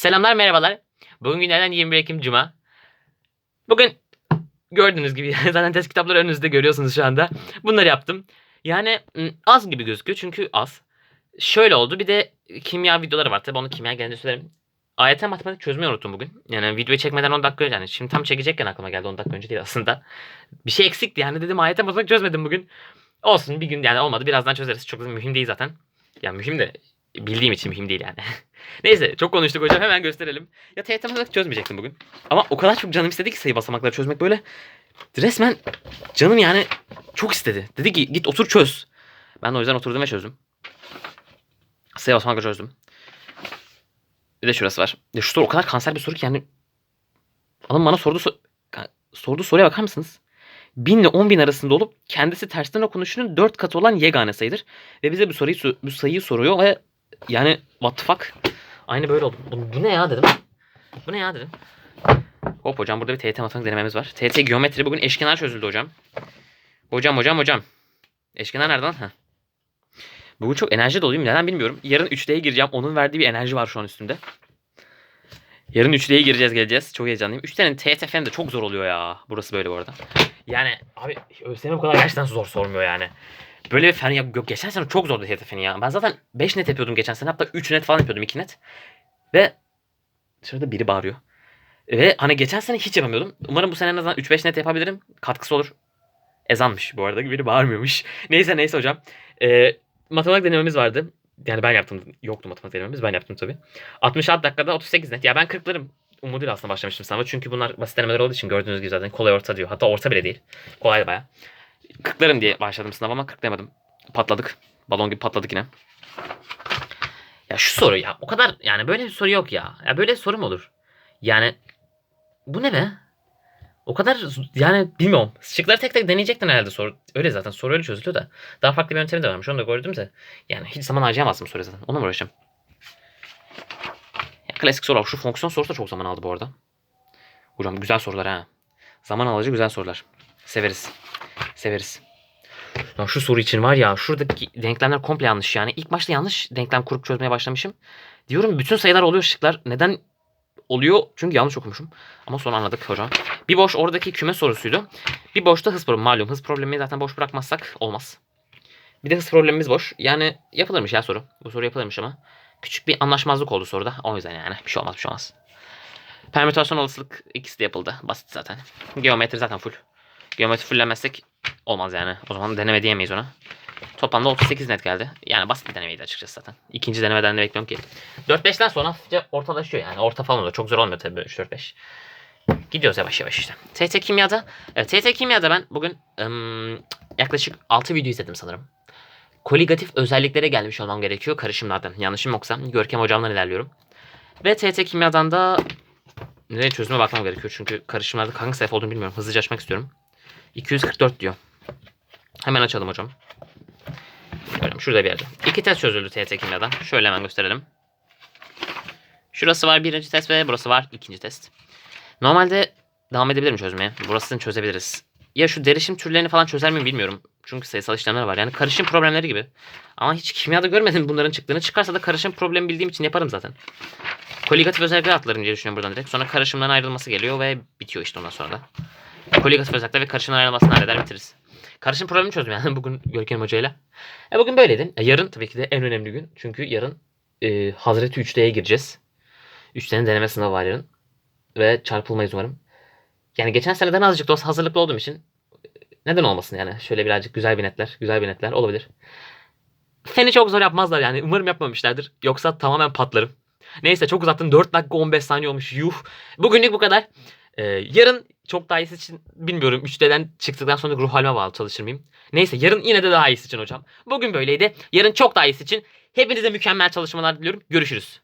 Selamlar merhabalar. Bugün günlerden 21 Ekim Cuma. Bugün gördüğünüz gibi zaten test kitapları önünüzde görüyorsunuz şu anda. Bunları yaptım. Yani az gibi gözüküyor çünkü az. Şöyle oldu bir de kimya videoları var. Tabii onu kimya gelince söylerim. AYT matematik çözmeyi unuttum bugün. Yani videoyu çekmeden 10 dakika önce yani şimdi tam çekecekken aklıma geldi 10 dakika önce değil aslında. Bir şey eksikti yani dedim AYT matematik çözmedim bugün. Olsun bir gün yani olmadı birazdan çözeriz. Çok da mühim değil zaten. Yani mühim de bildiğim için mühim değil yani. Neyse çok konuştuk hocam hemen gösterelim. Ya TYT matematik çözmeyecektim bugün. Ama o kadar çok canım istedi ki sayı basamakları çözmek böyle. Resmen canım yani çok istedi. Dedi ki git otur çöz. Ben de o yüzden oturdum ve çözdüm. Sayı basamakları çözdüm. Bir de şurası var. Ya şu soru o kadar kanser bir soru ki yani. Adam bana sordu so sorduğu soruya bakar mısınız? 1000 ile 10 bin arasında olup kendisi tersten okunuşunun 4 katı olan yegane sayıdır. Ve bize bu soruyu so- bu sayıyı soruyor ve yani what the fuck? Aynı böyle oldu. Bu, bu ne ya dedim. Bu ne ya dedim. Hop hocam burada bir TYT matematik denememiz var. TYT geometri bugün eşkenar çözüldü hocam. Hocam hocam hocam. Eşkenar nereden? Ha. Bugün çok enerji doluyum. Neden bilmiyorum. Yarın 3D'ye gireceğim. Onun verdiği bir enerji var şu an üstümde. Yarın 3D'ye gireceğiz geleceğiz. Çok heyecanlıyım. 3D'nin TYT fen de çok zor oluyor ya. Burası böyle bu arada. Yani abi ÖSYM bu kadar gerçekten zor sormuyor yani. Böyle bir fen ya yok geçen sene çok zordu feni ya. Ben zaten 5 net yapıyordum geçen sene. Hatta 3 net falan yapıyordum 2 net. Ve dışarıda biri bağırıyor. Ve hani geçen sene hiç yapamıyordum. Umarım bu sene en azından 3-5 net yapabilirim. Katkısı olur. Ezanmış bu arada. Biri bağırmıyormuş. neyse neyse hocam. Ee, matematik denememiz vardı. Yani ben yaptım. Yoktu matematik denememiz. Ben yaptım tabii. 66 dakikada 38 net. Ya ben 40'larım umuduyla aslında başlamıştım sınava. Çünkü bunlar basit denemeler olduğu için gördüğünüz gibi zaten kolay orta diyor. Hatta orta bile değil. Kolay baya. 40'larım diye başladım sınava ama 40'layamadım. Patladık. Balon gibi patladık yine. Ya şu soru ya o kadar yani böyle bir soru yok ya. Ya böyle soru mu olur? Yani bu ne be? O kadar yani bilmiyorum. Şıkları tek tek deneyecektin herhalde soru. Öyle zaten soru öyle çözülüyor da. Daha farklı bir yöntemi de varmış. Onu da gördüm de. Yani hiç zaman harcayamazdım soruya zaten. Ona mı uğraşacağım? Ya, klasik soru. Şu fonksiyon sorusu da çok zaman aldı bu arada. Hocam güzel sorular ha. Zaman alıcı güzel sorular. Severiz. Severiz. Ya şu soru için var ya şuradaki denklemler komple yanlış yani. İlk başta yanlış denklem kurup çözmeye başlamışım. Diyorum bütün sayılar oluyor şıklar. Neden oluyor? Çünkü yanlış okumuşum. Ama sonra anladık hocam. Bir boş oradaki küme sorusuydu. Bir boşta hız problemi malum. Hız problemi zaten boş bırakmazsak olmaz. Bir de hız problemimiz boş. Yani yapılırmış ya soru. Bu soru yapılırmış ama. Küçük bir anlaşmazlık oldu soruda. O yüzden yani bir şey olmaz bir şey olmaz. Permütasyon olasılık ikisi de yapıldı. Basit zaten. Geometri zaten full. Geometri fullemezsek olmaz yani. O zaman deneme diyemeyiz ona. Toplamda 38 net geldi. Yani basit bir denemeydi açıkçası zaten. İkinci denemeden de bekliyorum ki. 4-5'ten sonra hafifçe ortalaşıyor yani. Orta falan oluyor. Çok zor olmuyor tabii böyle 3-4-5. Gidiyoruz yavaş yavaş işte. TT Kimya'da, evet TT Kimya'da ben bugün ım, yaklaşık 6 video izledim sanırım. Koligatif özelliklere gelmiş olmam gerekiyor karışımlardan. Yanlışım yoksa Görkem hocamdan ilerliyorum. Ve TT Kimya'dan da nereye çözüme bakmam gerekiyor. Çünkü karışımlarda hangi sayfa olduğunu bilmiyorum. Hızlıca açmak istiyorum. 244 diyor. Hemen açalım hocam. Şöyle, şurada bir yerde. İki test çözüldü TYT Kimya'da. Şöyle hemen gösterelim. Şurası var birinci test ve burası var ikinci test. Normalde devam edebilirim çözmeye. Burasını çözebiliriz. Ya şu derişim türlerini falan çözer miyim bilmiyorum. Çünkü sayısal işlemler var. Yani karışım problemleri gibi. Ama hiç kimyada görmedim bunların çıktığını. Çıkarsa da karışım problemi bildiğim için yaparım zaten. Koligatif özellikler atlarım diye düşünüyorum buradan direkt. Sonra karışımdan ayrılması geliyor ve bitiyor işte ondan sonra da. Koligatif özellikler ve karışımdan ayrılmasını halleder bitiririz. Karışım problemi çözdüm yani bugün Görkem Hoca'yla. E bugün böyleydi. E, yarın tabii ki de en önemli gün. Çünkü yarın e, Hazreti 3D'ye gireceğiz. 3D'nin deneme sınavı var yarın. Ve çarpılmayız umarım. Yani geçen seneden azıcık da olsa hazırlıklı olduğum için e, neden olmasın yani. Şöyle birazcık güzel bir netler, güzel bir netler olabilir. Feni çok zor yapmazlar yani. Umarım yapmamışlardır. Yoksa tamamen patlarım. Neyse çok uzattım. 4 dakika 15 saniye olmuş. Yuh. Bugünlük bu kadar. Ee, yarın çok daha iyisi için bilmiyorum. 3D'den çıktıktan sonra ruh halime bağlı çalışır mıyım? Neyse yarın yine de daha iyisi için hocam. Bugün böyleydi. Yarın çok daha iyisi için hepinize mükemmel çalışmalar diliyorum. Görüşürüz.